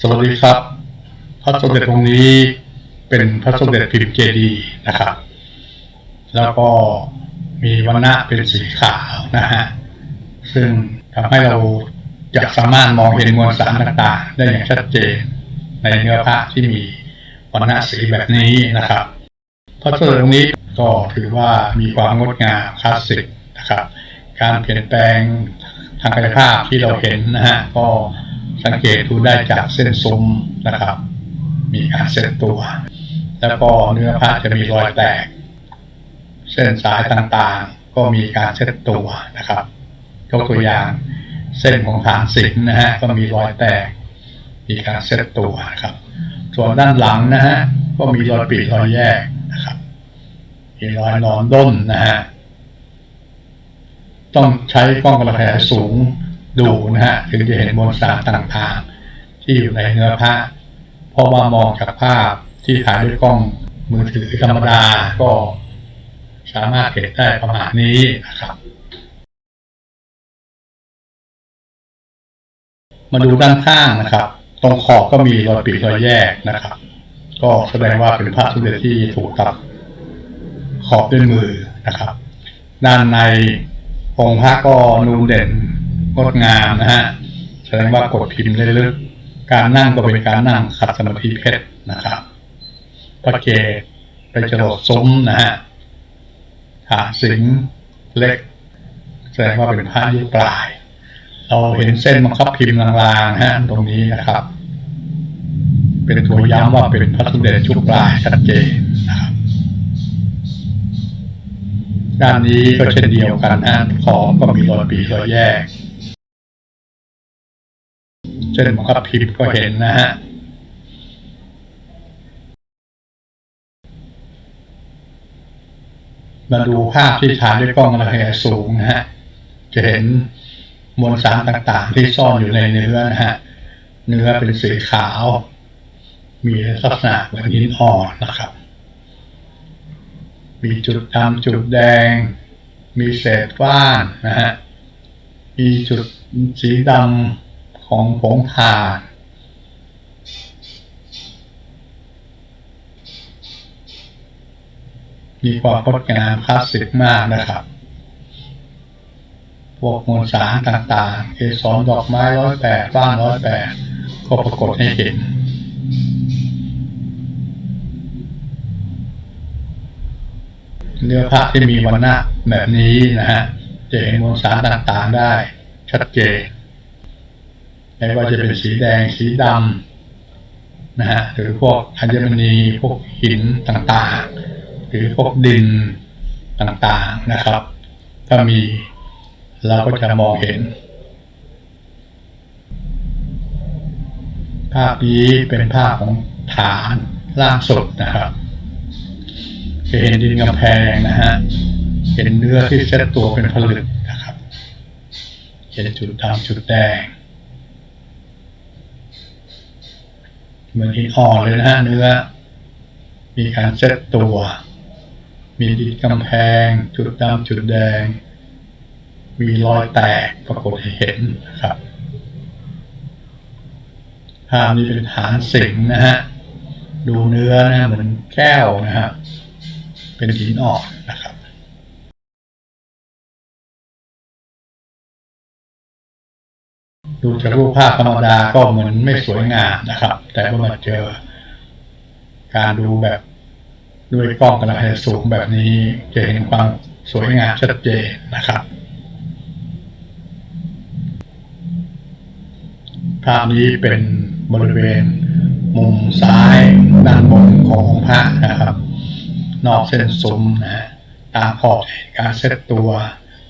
สวัสดีครับ พระสมเด็จองค์นี้เป็นพระสมเด็จพิมพ์เจดีย์นะครับ แล้วก็มีวรรณะเป็นสีขาวนะฮะซึ่งทำให้เราจะสามารถมองเห็นมวลสารต่างๆ ได้อย่างชัดเจนในเนื้อพระที่มีวรรณะสีแบบนี้นะครับ พระสมเด็จองค์นี้ก็ถือว่ามีความงดงามคลาสสิกนะครับ การเปลี่ยนแปลงทางกายภาพที่เราเห็นนะฮะก็ สังเกตดูได้จากเส้นซุ้มนะครับ มีการเซ็ตตัว แล้วก็เนื้อผ้าจะมีรอยแตก เส้นสายต่างๆ ก็มีการเซ็ตตัวนะครับยกตัวอย่างเส้นของฐานสิงห์นะฮะก็มีรอยแตก มีการเซ็ตตัวครับ ส่วนด้านหลังนะฮะก็มีรอยปรีรอยแยกนะครับมีรอยนอนด้นนะฮะต้องใช้กล้องกระแสสูง ดูนะฮะถึงจะเห็นมวลสารต่างๆ ที่อยู่ในเนื้อผ้าเพราะว่ามองจากภาพที่ถ่ายด้วยกล้องมือถือธรรมดาก็สามารถเห็นได้ประมาณนี้นะครับมาดูด้านข้างนะครับ ตรงขอบก็มีรอยปรีรอยแยกนะครับ ก็แสดงว่าเป็นพระสมเด็จที่ถูกตัดขอบด้วยมือนะครับ ด้านในองค์พระก็นูนเด่น งดงามนะฮะแสดงว่ากดพิมพ์ได้ลึกการนั่งก็เป็นการนั่งขัดสมาธิเพชรนะครับพระเกศไปจรดซุ้มนะฮะฐานสิงเล็ก แสดงว่าเป็นพระยุคปลาย เราเห็นเส้นบังคับพิมพ์ลางๆนะฮะตรงนี้นะครับ เป็นตัวย้ำว่าเป็นพระสมเด็จชุดปลายชัดเจนนะครับด้านนี้ก็เช่นเดียวกันนะขอก็มีรอยปีรอยแยก เช่นบังคับพิมพ์ก็เห็นนะฮะมาดูภาพที่ถ่ายด้วยกล้องระยะสูงนะฮะ จะเห็นมวลสารต่างๆ ที่ซ่อนอยู่ในเนื้อนะฮะ เนื้อเป็นสีขาว มีลักษณะเหมือนหินอ่อนนะครับ มีจุดดำจุดแดง มีเศษฟ้านนะฮะ มีจุดสีดำ ของผงถ่านมีความงดงามคลาสสิกมากนะครับ พวกมวลสารต่างๆเอสอนดอกไม้ร้อยแปดบ้านร้อยแปดก็ปรากฏให้เห็น เนื้อผ้าที่มีวันหน้าแบบนี้นะฮะจะเห็นมวลสารต่างๆได้ชัดเจน ไม่ว่าจะเป็นสีแดงสีดำนะฮะหรือพวกอัญมณีพวกหินต่างๆ หรือพวกดินต่างๆนะครับ ถ้ามีเราก็จะมองเห็น ภาพนี้เป็นภาพของฐานล่างสุดนะครับจะเห็นดินกำแพงนะฮะเห็นเนื้อที่เซตตัวเป็นผลึกนะครับเห็นจุดดำจุดแดง เห มือนหินอ่อนเลยนะฮะเนื้อ มีการเซตตัว มีดินกำแพง จุดดำจุดแดง มีรอยแตกปรากฏให้เห็นนะครับภาพนี้เป็นฐานสิงนะฮะ ดูเนื้อนะเหมือนแก้วนะครับเป็นหินอ่อนนะครับ ดูจากรูปภาพธรรมดาก็เหมือนไม่สวยงามนะครับ แต่เมื่อมาเจอ การดูแบบด้วยกล้องกระจายสูงแบบนี้จะเห็นความสวยงามชัดเจนนะครับ ภาพนี้เป็นบริเวณมุมซ้ายด้านบนของพระนะครับ นอกเส้นซุ้มนะตามขอบการเซตตัว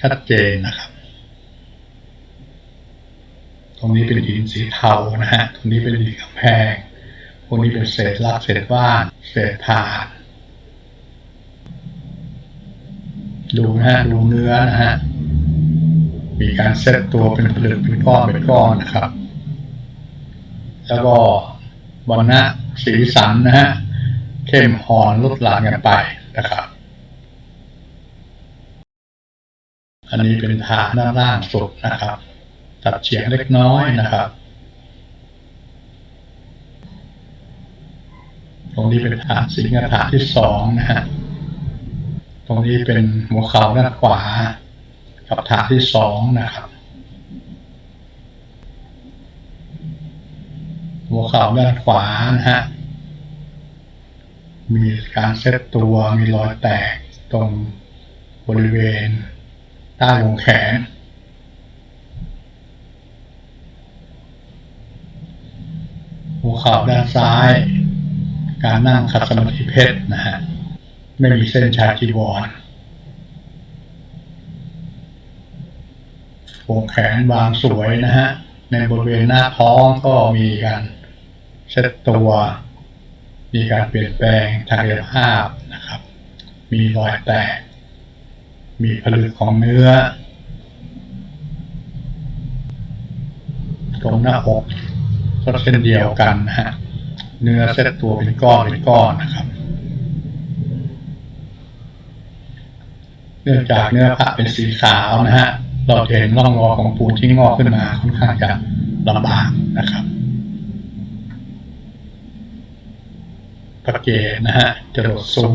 ชัดเจนนะครับ รงนี้เป็นหินสีเทานะฮะ ตรงนี้เป็นดินกำแพง พวกนี้เป็นเศษลักเศษว่านเศษถานดูนะฮะดูเนื้อนะฮะ มีการเซตตัวเป็นผลึกเป็นก้อนเป็นก้อนนะครับ แล้วก็วันนะสีสันนะฮะ เข้มอ่อนลดหลั่นกันไปนะครับ อันนี้เป็นฐานด้านล่างสุดนะครับ ตัดเฉียงเล็กน้อยนะครับ ตรงนี้เป็นฐานสิงห์ฐานที่สองนะฮะ ตรงนี้เป็นหัวเข่าด้านขวา กับฐานที่สองนะครับ หัวเข่าด้านขวานะฮะ มีการเซตตัวมีรอยแตกตรงบริเวณใต้วงแขน หัว เข่าด้านซ้าย การนั่งขัดสมาธิเพชรนะฮะ ไม่มีเส้นชาจีวรวงแขนวางสวยนะฮะ ในบริเวณหน้าท้องก็มีการเซตตัว มีการเปลี่ยนแปลงทางกายภาพนะครับ มีรอยแตก มีผลึกของเนื้อ ตรงหน้าอก ก็เช่นเดียวกันนะฮะเนื้อเซตตัวเป็นก้อนเป็นก้อนนะครับเนื่องจากเนื้อผ้าเป็นสีขาวนะฮะเราเห็นร่องรอยของปูนที่งอกขึ้นมาค่อนข้างจะลำบากนะครับตะเกตนะฮะจรดซุ้ม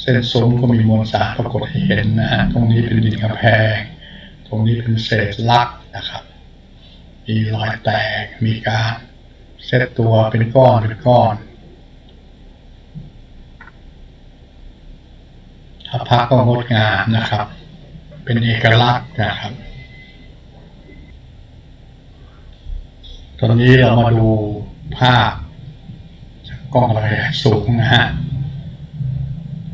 เส้นซุ้มก็มีมวลสารปรากฏให้เห็นนะฮะตรงนี้เป็นดินกระแพง ตรงนี้เป็นเศษลักนะครับ มีรอยแตก มีการเซตตัวเป็นก้อนเป็นก้อน ถ้าพักก็งดงามนะครับ เป็นเอกลักษณ์นะครับ ตอนนี้เรามาดูภาพจากกล้องอะไรสูงนะฮะ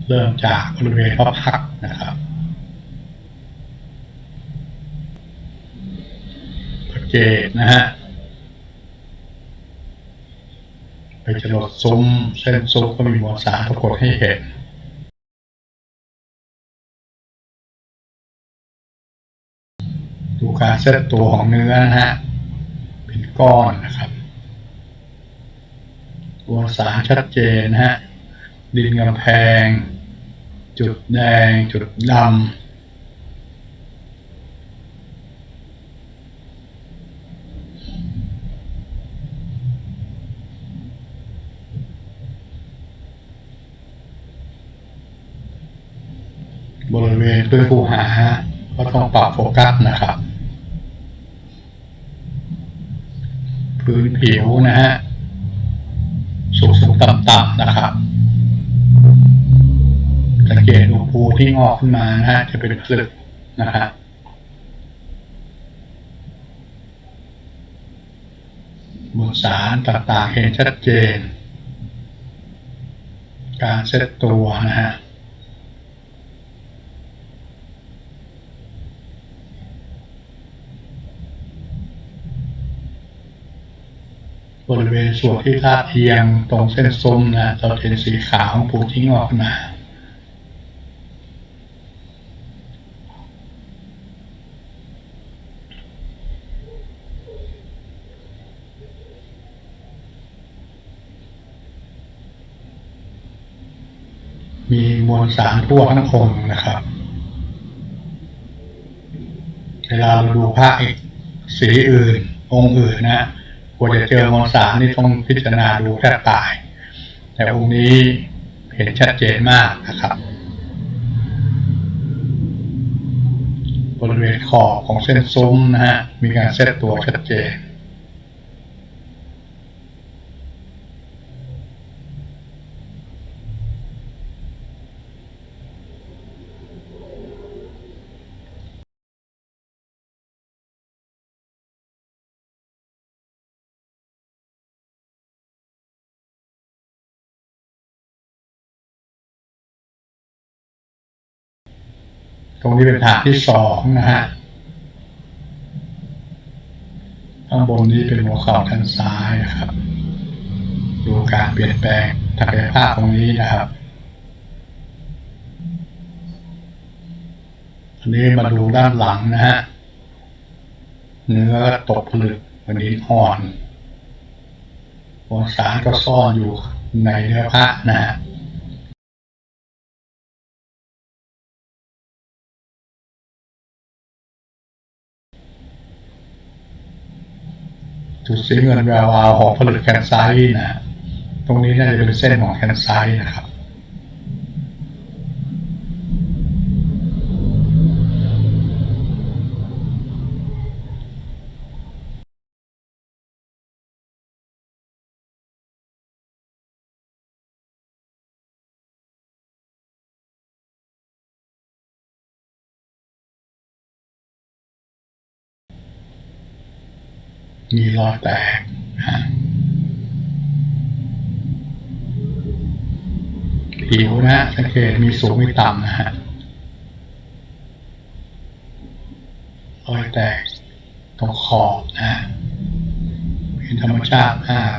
เริ่มจากบริเวณพระพักนะครับสัง เกตนะฮะไปจรดซุ้มเส้นซุ้มก็มีมวลสารปรากฏให้เห็นดูการเซตตัวของเนื้อนะฮะเป็นก้อนนะครับมวลสารชัดเจนนะฮะดินกำแพง จุดแดง จุดดำ บริเวณพื้หาก็ต้องปรับโฟกัสนะครับ พื้นผิวนะฮะ สูงสูงต่ำต่ำๆนะครับ สังเกตดูภูที่งอกขึ้นมานะฮะ จะเป็นผลึกนะฮะมวลสารต่างๆเห็นชัดเจน การเซตตัวนะฮะ บริเวณส่วนที่ทาดเทียมตรงเส้นซุ้มนะเราจะเห็นสีขาวของปูที่งอกมามีมวลสารทั่วทั้งองค์นะครับ เวลาเราดูพระอีกสีอื่น องค์อื่นนะ กว่าจะเจอมวลสารนี่ต้องพิจารณาดูแทบตาย แต่องค์นี้เห็นชัดเจนมากนะครับบริเวณขอบของเส้นซุ้มนะฮะมีการเซตตัวชัดเจน ตรงนี้เป็นฐานที่สองนะฮะข้างบนนี้เป็นหัวเข่าทางซ้ายนะครับ ดูการเปลี่ยนแปลงทางกายภาพตรงนี้นะครับอันนี้มาดูด้านหลังนะฮะเนื้อก็ตกผลึกเหมือนดินอ่อนมวลสาก็ซ่อนอยู่ในเนื้อผ้านะฮะ จุดสีเงินแวววาวของผลึกแคนไซน์นะฮะตรงนี้น่าจะเป็นเส้นของแคนไซน์นะครับ มีรอยแตกผิวนะสังเกตมีสูงมีต่ำนะฮะรอยแตกตรงขอบนะฮะเป็นธรรมชาติมาก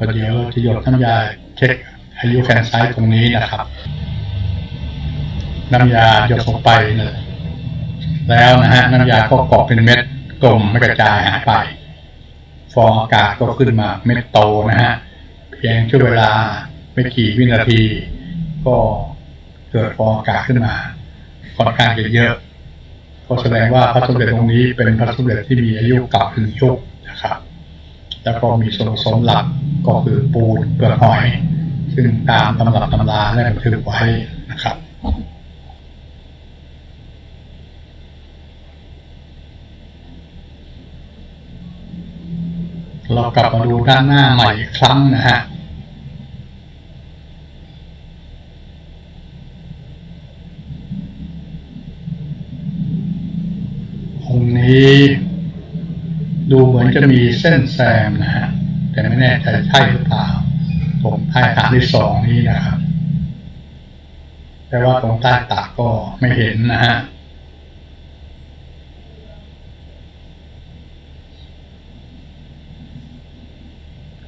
ประเดี๋ยวจะหยดน้ำยาเช็คอายุแขนซ้ายตรงนี้นะครับ น้ำยาหยดลงไปเลยแล้วนะฮะน้ำยาก็เกาะเป็นเม็ดกลมไม่กระจายหายไป ฟองอากาศก็ขึ้นมาเม็ดโตนะฮะเพียงช่วงเวลาไม่กี่วินาที ก็เกิดฟองอากาศขึ้นมาค่อนข้างจะเยอะก็แสดงว่าพระสมเด็จองค์นี้เป็นพระสมเด็จที่มีอายุเก่าถึงยุคนะครับ แล้วก็มีส่วนผสมหลักก็คือปูนเปลือกหอย ซึ่งตามตำรับตำราได้บันทึกไว้นะครับเรากลับมาดูด้านหน้าใหม่อีกครั้งนะฮะ องค์นี้ ดูเหมือนจะมีเส้นแซมนะฮะแต่ไม่แน่ใจใช่หรือเปล่าตรงใต้ตาที่สองนี้นะครับ แต่ว่าตรงใต้ตาก็ไม่เห็นนะฮะ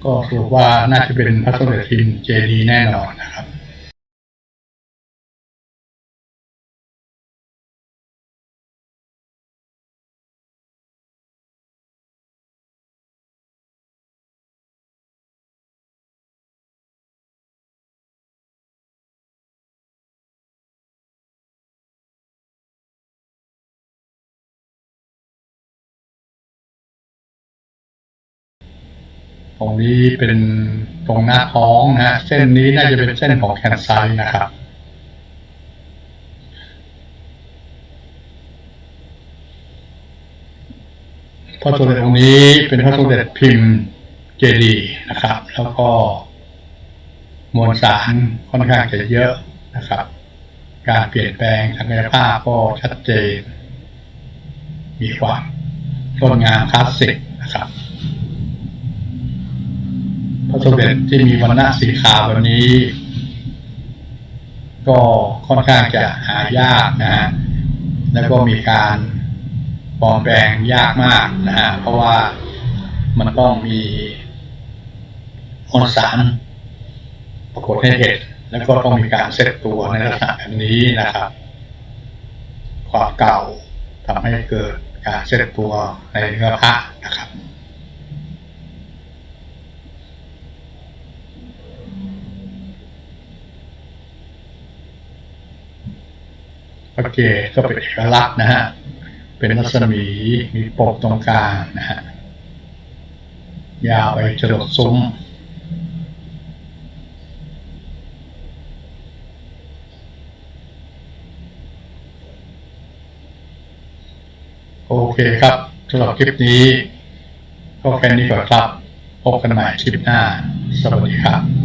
ก็สรุปว่าน่าจะเป็นพระสมเด็จทิมเจดีแน่นอนนะครับ รงนี้เป็นตรงหน้าท้องนะฮะเส้นนี้น่าจะเป็นเส้นของแขนซ้ายนะครับพระสมเด็จองค์นี้เป็นพระสมเด็จพิมพ์เจดีนะครับ แล้วก็มวลสารค่อนข้างจะเยอะนะครับ การเปลี่ยนแปลงทางกายภาพก็ชัดเจน มีความงดงามคลาสสิกนะครับ สมเด็จที่มีวันณะสีขาวแบบนี้ ก็ค่อนข้างจะหายากนะฮะแล้วก็มีการปลอมแปลงยากมากนะฮะเพราะว่ามันต้องมีมวลสารปรากฏให้เห็นแล้วก็ต้องมีการเซตตัวในลักษณะแบบนี้นะครับ ความเก่าทำให้เกิดการเซตตัวในเนื้อผ้านะครับ ระเกศก็เป็นเอกลักษณ์นะฮะ เป็นรัศมี มีปกตรงกลางนะฮะ ยาวไปจรดซุ้ม โอเคครับสำหรับคลิปนี้ ก็แค่นี้ก่อนครับ พบกันใหม่คลิปหน้า สวัสดีครับ